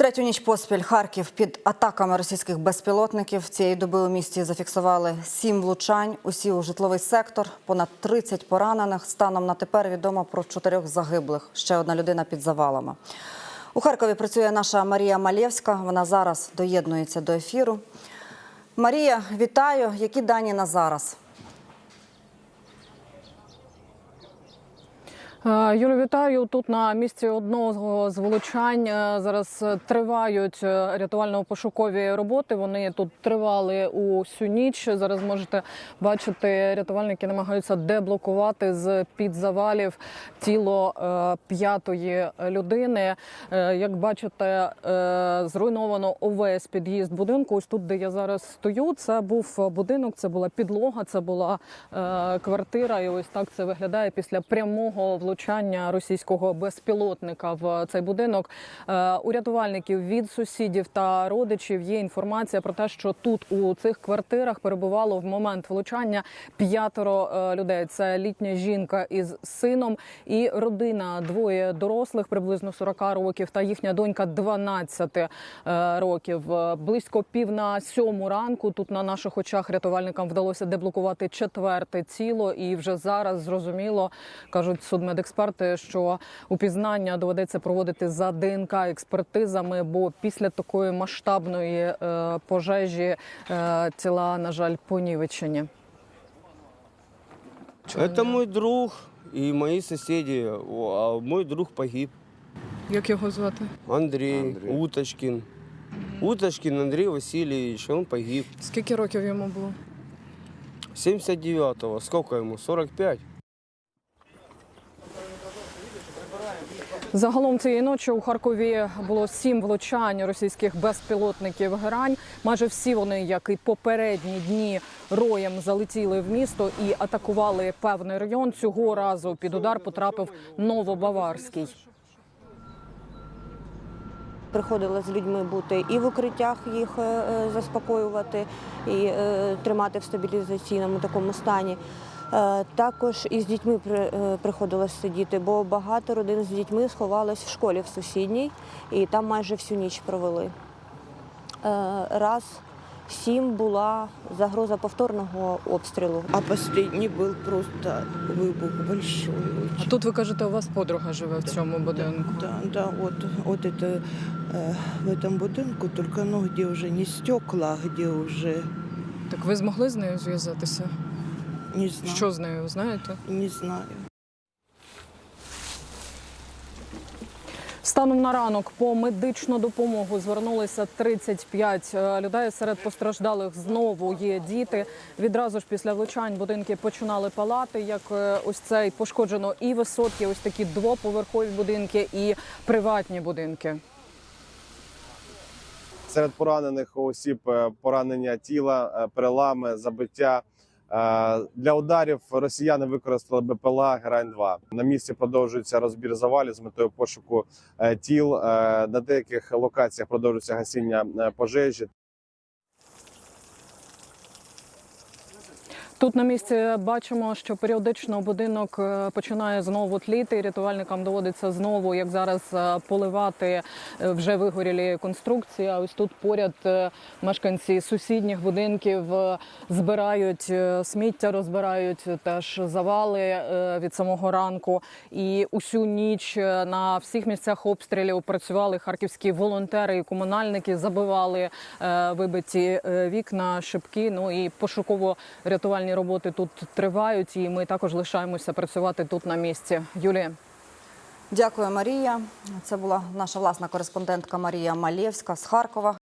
Третю ніч поспіль Харків під атаками російських безпілотників. Цієї доби у місті зафіксували сім влучань. Усі у житловий сектор, понад 30 поранених. Станом на тепер відомо про чотирьох загиблих. Ще одна людина під завалами. У Харкові працює наша Марія Малєвська. Вона зараз доєднується до ефіру. Марія, вітаю. Які дані на зараз? Е, Юлю, вітаю тут на місці одного з влучань. е, Зараз тривають е, рятувально-пошукові роботи. Вони тут тривали усю ніч. Зараз можете бачити, рятувальники намагаються деблокувати з під завалів тіло п'ятої людини. Як бачите, зруйновано увесь під'їзд будинку. Ось тут, де я зараз стою, це був будинок, це була підлога, це була квартира. І ось так це виглядає після прямого влучання російського безпілотника в цей будинок. Е, У рятувальників від сусідів та родичів є інформація про те, що тут у цих квартирах перебувало в момент влучання п'ятеро е, людей. Це літня жінка із сином і родина двоє дорослих, приблизно 40 років, та їхня донька 12 е, років. Близько пів на сьому ранку тут на наших очах рятувальникам вдалося деблокувати четверте тіло, і вже зараз зрозуміло кажуть судмедексперти, що упізнання доведеться проводити за ДНК експертизами, бо після такої масштабної е, пожежі е, тіла, на жаль, понівечені. Это мой друг и мои соседи. О, А мой друг погиб. Як його звати? Андрей, Уточкин. Уточкин Андрей Васильевич, он погиб. Скільки років йому було? 79-го. Сколько ему? 45? Загалом цієї ночі у Харкові було сім влучань російських безпілотників грань. Майже всі вони, як і попередні дні, роєм залетіли в місто і атакували певний район. Цього разу під удар потрапив Новобаварський. Приходилось з людьми бути і в укриттях їх е, е, заспокоювати, і е, тримати в стабілізаційному такому стані. Е, Також і з дітьми при- е, приходилось сидіти, бо багато родин з дітьми сховалось в школі в сусідній, і там майже всю ніч провели. Е, Раз в сім була загроза повторного обстрілу. А последний был просто выбух большой очень. А тут ви кажете, у вас подруга живе в цьому будинку. Да, да, вот, вот это э, в этом будинку, только ну где уже не стекла, а где уже Так ви змогли з нею зв'язатися? Не знаю. Що з нею знаєте? Не знаю. Станом на ранок по медичну допомогу звернулися 35 людей. Серед постраждалих знову є діти. Відразу ж після влучань будинки починали палати. Як е, ось цей пошкоджено і висотки, ось такі двоповерхові будинки, і приватні будинки. Серед поранених осіб е, поранення тіла, е, перелами, забиття. Е, Для ударів росіяни використали БПЛА Грань-2. На місці продовжується розбір завалів з метою пошуку е, тіл. Е, На деяких локаціях продовжується гасіння пожежі. Тут на місці бачимо, що періодично будинок е, починає знову тліти. Рятувальникам доводиться знову, як зараз, е, поливати е, вже вигорілі конструкції. А ось тут поряд мешканці сусідніх будинків збирають сміття, розбирають теж завали від самого ранку. І усю ніч на всіх місцях обстрілів працювали харківські волонтери і комунальники, забивали вибиті вікна, шибки. Ну і пошуково-рятувальні роботи тут тривають. І ми також лишаємося працювати тут на місці. Юлія. Дякую, Марія. Це була наша власна кореспондентка Марія Малєвська з Харкова.